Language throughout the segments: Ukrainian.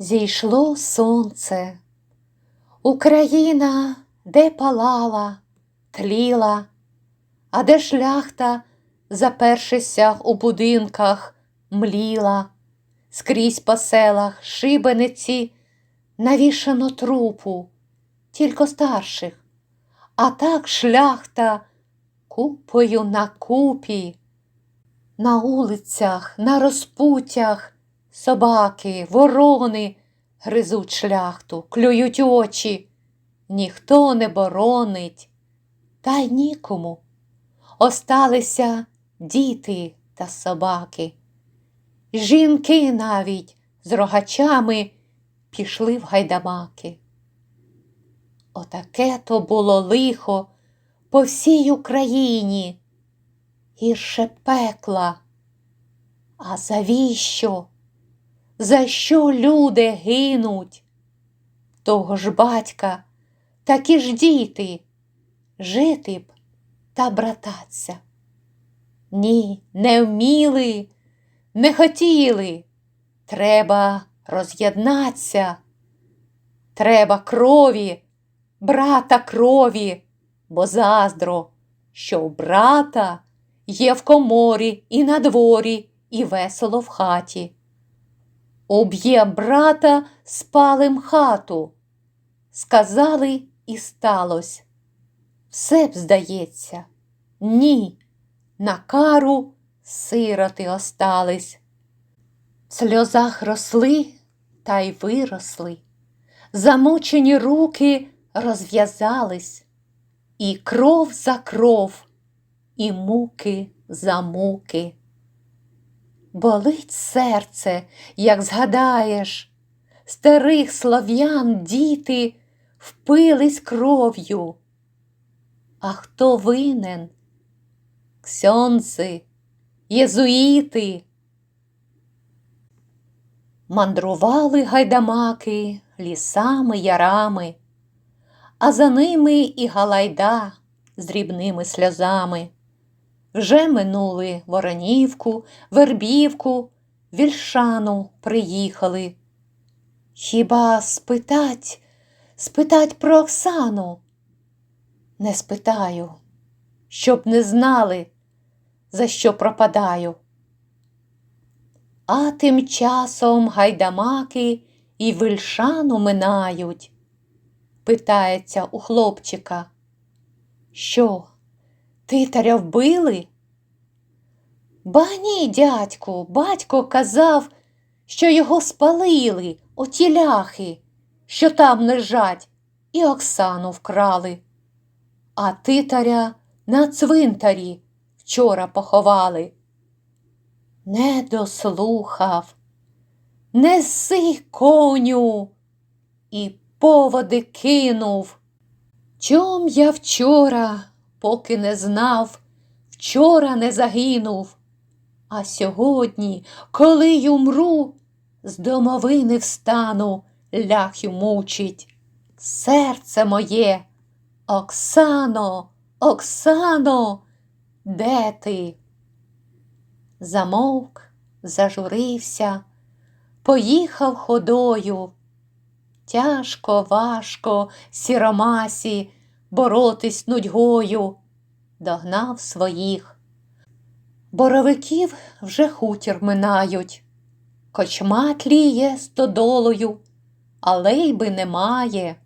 Зійшло сонце, Україна, де палала, тліла, а де шляхта, запершися у будинках, мліла, скрізь по селах шибениці навішано трупу, тільки старших, а так шляхта купою на купі, на улицях, на розпутях. Собаки, ворони гризуть шляхту, клюють очі, ніхто не боронить, та й нікому. Осталися діти та собаки. Жінки навіть з рогачами пішли в гайдамаки. Отаке то було лихо по всій Україні, гірше пекла. А завіщо? За що люди гинуть? Того ж батька, такі ж діти, жити б та брататься. Ні, не вміли, не хотіли. Треба роз'єднатися. Треба крові, брата крові, бо заздро, що у брата є в коморі і на дворі, і весело в хаті. Уб'є брата, спалим хату. Сказали і сталось. Все б здається, ні, на кару сироти остались. В сльозах росли та й виросли, замучені руки розв'язались, і кров за кров, і муки за муки. Болить серце, як згадаєш, старих слов'ян діти впились кров'ю. А хто винен? Ксьонзи, єзуїти. Мандрували гайдамаки лісами ярами, а за ними і галайда з дрібними сльозами. Вже минули Воронівку, Вербівку, Вільшану приїхали. Хіба спитать, спитать про Оксану? Не спитаю, щоб не знали, за що пропадаю. А тим часом гайдамаки і вильшану минають, питається у хлопчика. Що? Титаря вбили? Ба ні, дядьку, батько казав, що його спалили оті ляхи, що там лежать, і Оксану вкрали. А титаря на цвинтарі вчора поховали. Не дослухав, неси коню і поводи кинув. Чом я вчора поки не знав, вчора не загинув. А сьогодні, коли й умру, з домовини встану, ляхів мучить. Серце моє, Оксано, Оксано, де ти? Замовк, зажурився, поїхав ходою. Тяжко, важко, сіромасі боротись нудьгою, догнав своїх. Боровиків вже хутір минають, кочма тліє стодолою, але й би немає.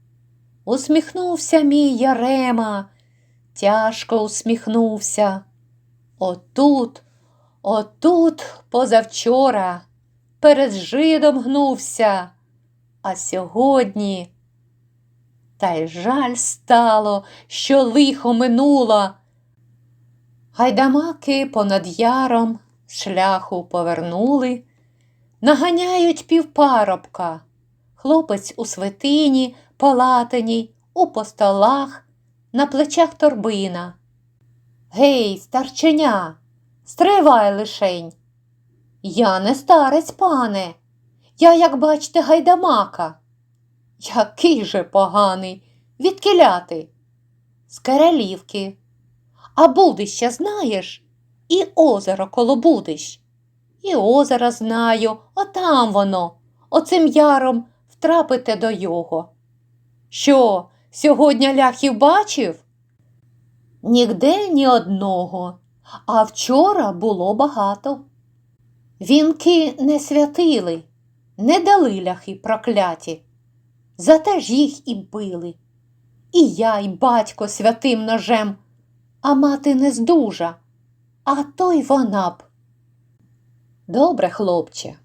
Усміхнувся мій Ярема, тяжко усміхнувся. Отут, отут позавчора перед жидом гнувся, а сьогодні та й жаль стало, що лихо минуло. Гайдамаки понад яром шляху повернули, наганяють півпаробка, хлопець у свитині, палатаній, у постолах, на плечах торбина. Гей, старченя, стривай лишень. Я не старець, пане, я, як бачите, гайдамака. Який же поганий, відкиляти? З Каралівки. А Будища знаєш? І озеро коло Будищ. І озеро знаю, отам воно, оцим яром втрапите до його. Що, сьогодні ляхів бачив? Нігде ні одного, а вчора було багато. Вінки не святили, не дали ляхи прокляті, зате ж їх і били. І я, й батько святим ножем, а мати не здужа, а то й вона б. Добре, хлопче,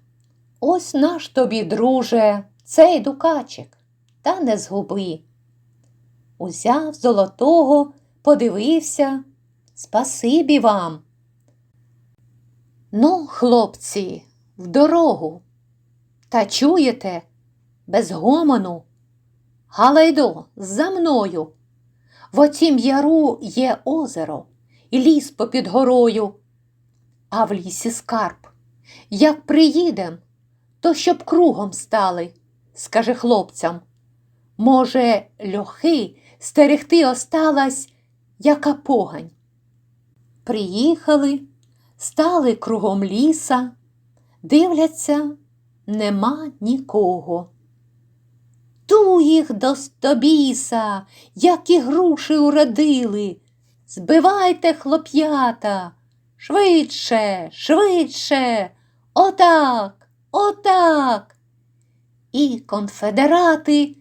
ось наш тобі, друже, цей дукачик, та не згуби. Узяв золотого, подивився, спасибі вам. Ну, хлопці, в дорогу. Та чуєте, без гомону. Галайдо, за мною. В оцім яру є озеро і ліс попід горою, а в лісі скарб. Як приїдем, то щоб кругом стали, скаже хлопцям. Може, льохи стерегти осталась, яка погань. Приїхали, стали кругом ліса, дивляться, нема нікого. Ту їх до стобіса, як і груші уродили. Збивайте, хлоп'ята, швидше, швидше, отак, отак. І конфедерати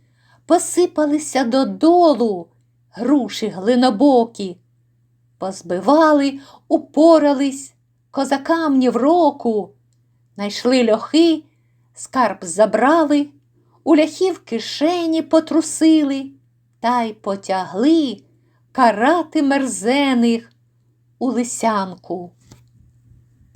посипалися додолу, груші глинобокі. Позбивали, упорались, козакам ні в року. Найшли льохи, скарб забрали, у ляхів кишені потрусили, та й потягли карати мерзених у лисянку.